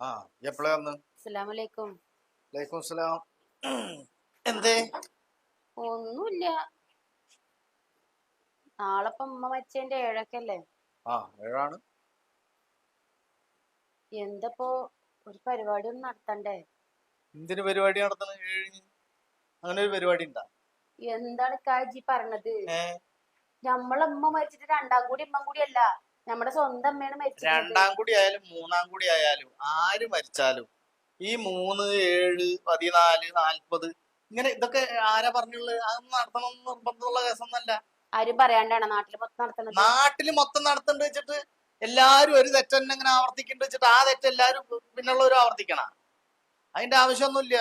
ആ എപ്പോഴാ വന്ന്? അസ്സലാമലൈക്കും. വലൈക്കും സലാം എന്തേ? ഒന്നുമില്ല നാളെ ഉമ്മ ഏഴൊക്കെയല്ലേ? ആ ഏഴാണ്. എന്തപ്പോ ഒരു പരിപാടി ഒന്നും നടത്തണ്ടേ? എന്തിനു പരിപാടി നടത്തണം? ഏഴിന്? അങ്ങനെ ഒരു പരിപാടി ഉണ്ടാ എന്താണ് കാജി പറഞ്ഞത്? നമ്മളമ്മ നമ്മളെ മരിച്ചിട്ട് രണ്ടാം കൂടി ഉമ്മ കൂടി അല്ല. നമ്മുടെ സ്വന്തം അമ്മയാണ് മരിച്ചത് രണ്ടാം കൂടി ആയാലും മൂന്നാം കൂടി ആയാലും ആര് മരിച്ചാലും ഈ മൂന്ന് ഏഴ് പതിനാല് നാൽപ്പത് ഇങ്ങനെ ഇതൊക്കെ ആരാ പറഞ്ഞുള്ളത്? അത് നടത്തണം എന്ന് നിർബന്ധമുള്ള കേസൊന്നല്ല. ആരും പറയാണ്ടാണ് നാട്ടിൽ മൊത്തം നടത്തുന്നത്. നാട്ടിൽ മൊത്തം നടത്തണ്ട് വെച്ചിട്ട് എല്ലാരും ഒരു തെറ്റന്നെ ഇങ്ങനെ ആവർത്തിക്കണ്ട് വെച്ചിട്ട് ആ തെറ്റ് എല്ലാരും പിന്നുള്ളവരും ആവർത്തിക്കണ. അതിന്റെ ആവശ്യമൊന്നുമില്ല.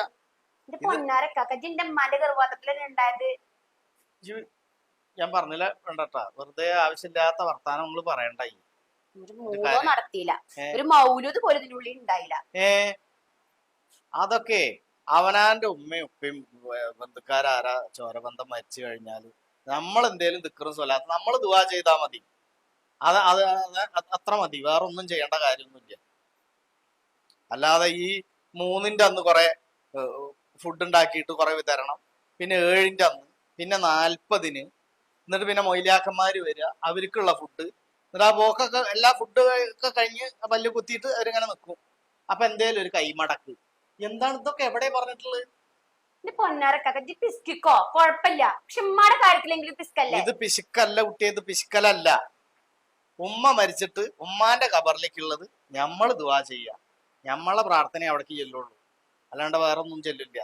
എന്റെ പൊന്നാരക്കാക്ക. ജിന്റെ ഉമ്മാന്റെ ഗർഭപാത്രത്തിലാണ് ഉണ്ടായത് ഞാൻ പറഞ്ഞില്ല വേണ്ടട്ടാ. വെറുതെ ആവശ്യമില്ലാത്ത വർത്താനം നമ്മൾ പറയണ്ടായി. ഒരു മൂന്നോ നടത്തിയില്ല. ഒരു മൗലൂദ് പോലും ഇതിനുള്ളിൽ ഉണ്ടായില്ല. ഏ. അതൊക്കെ അവനാന്റെ ഉമ്മയും ഉപ്പയും ബന്ധുക്കാരാരാ ചോരബന്ധം മരിച്ചു കഴിഞ്ഞാൽ നമ്മൾ എന്തേലും ദിക്കറും സ്വലാത്ത് നമ്മൾ ദുവാ ചെയ്താൽ മതി. അത് അത് അത് അത്ര മതി. വേറെ ഒന്നും ചെയ്യേണ്ട കാര്യമൊന്നുമില്ല. അല്ലാതെ ഈ മൂന്നിന്റെ അന്ന് കുറെ ഫുഡ് ഉണ്ടാക്കിയിട്ട് കുറെ വിതരണം പിന്നെ ഏഴിന്റെ അന്ന് പിന്നെ നാൽപ്പതിന് എന്നിട്ട് പിന്നെ മൊയിലാക്കന്മാര് വരിക അവർക്കുള്ള ഫുഡ് എന്നിട്ട് ആ പോക്കൊക്കെ എല്ലാ ഫുഡ് ഒക്കെ കഴിഞ്ഞ് പല്ല് കുത്തിയിട്ട് അവരിങ്ങനെ നിൽക്കും അപ്പൊ എന്തേലും ഒരു കൈമടക്ക്. എന്താണ് ഇതൊക്കെ എവിടെ പറഞ്ഞിട്ടുള്ളത്? പിസ്കിക്കോ കൊഴപ്പില്ല പക്ഷെ കാര്യത്തിലെങ്കിലും പിസ്കല്ലേ ഇത് പിശുക്കല്ല കുട്ടിയത് പിശുക്കലല്ല. ഉമ്മ മരിച്ചിട്ട് ഉമ്മാന്റെ കബറിലേക്കുള്ളത് നമ്മൾ ദുവാ ചെയ്യുക നമ്മളെ പ്രാർത്ഥന അവിടേക്ക് ചെല്ലുള്ളൂ. അല്ലാണ്ട് വേറെ ഒന്നും ചെല്ലില്ല.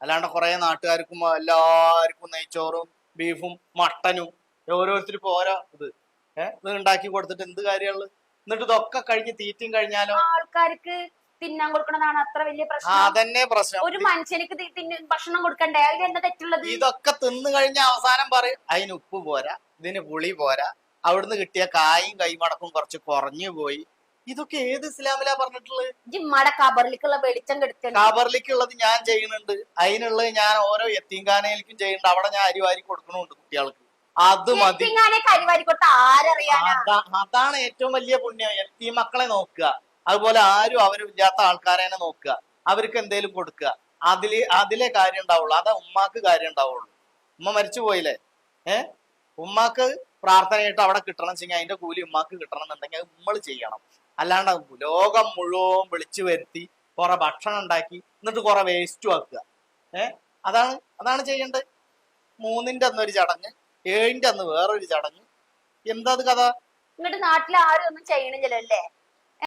അല്ലാണ്ട് കുറെ നാട്ടുകാർക്കും എല്ലാവർക്കും നെയ്ച്ചോറും ബീഫും മട്ടനും ഓരോരുത്തർക്കും ഓരോ ഇത്. ഏഹ് ഇത് ഉണ്ടാക്കി കൊടുത്തിട്ട് എന്ത് കാര്യമുള്ളു എന്നിട്ട് ഇതൊക്കെ കഴിഞ്ഞ് തീറ്റയും കഴിഞ്ഞാലോ? ആൾക്കാർക്ക് തിന്നാൻ കൊടുക്കണതാണ് അത്ര വലിയ പ്രശ്നം. അതന്നെ പ്രശ്നം. ഒരു മനുഷ്യനിക്ക് ഭക്ഷണം കൊടുക്കണ്ടേ? അതിൽ എന്താ തെറ്റുള്ളത്? ഇതൊക്കെ തിന്നു കഴിഞ്ഞ അവസാനം പറയും അതിന് ഉപ്പ് പോരാ ഇതിന് പുളി പോരാ. അവിടുന്ന് കിട്ടിയ കായും കൈമടക്കും കുറച്ച് കുറഞ്ഞു പോയി. ഇതൊക്കെ ഏത് ഇസ്ലാമിലാ പറഞ്ഞിട്ടുള്ളത്? ജിമ്മാടെ കബറിലേക്കുള്ള വെളിച്ചം കെടുത്തണം കബറിലേക്കുള്ളത് ഞാൻ ചെയ്യുന്നുണ്ട്. അതിനുള്ളത് ഞാൻ ഓരോ എത്തിങ്കാനയിലേക്കും ചെയ്യുന്നുണ്ട്. അവിടെ ഞാൻ അരി വാരി കൊടുക്കണുണ്ട് കുട്ടികൾക്ക്. അത് മതി. അതാണ് ഏറ്റവും വലിയ പുണ്യം. എത്തി മക്കളെ നോക്കുക. അതുപോലെ ആരും അവരും ഇല്ലാത്ത ആൾക്കാരെ നോക്കുക. അവർക്ക് എന്തേലും കൊടുക്കുക. അതിൽ അതിലെ കാര്യം ഉണ്ടാവുള്ളൂ. അതാ ഉമ്മാക്ക് കാര്യം ഉണ്ടാവുള്ളൂ. ഉമ്മ മരിച്ചു പോയില്ലേ? ഏ? ഉമ്മാക്ക് പ്രാർത്ഥനയായിട്ട് അവിടെ കിട്ടണം വെച്ചെങ്കിൽ അതിന്റെ കൂലി ഉമ്മാക്ക് കിട്ടണം എന്നുണ്ടെങ്കിൽ അത് നമ്മൾ ചെയ്യണം. അല്ലാണ്ട് ലോകം മുഴുവൻ വിളിച്ചു വരുത്തി കുറെ ഭക്ഷണം ഉണ്ടാക്കി എന്നിട്ട് കുറെ വേസ്റ്റും ആക്കുക. ഏ? അതാണ് അതാണ് ചെയ്യേണ്ടത്. മൂന്നിന്റെ അന്നൊരു ചടങ്ങ്. ഏഴിന്റെ അന്ന് വേറൊരു ചടങ്ങ്. എന്താ അത് കഥ? ഇങ്ങോട്ട് നാട്ടിൽ ആരും ഒന്നും ചെയ്യണില്ലല്ലേ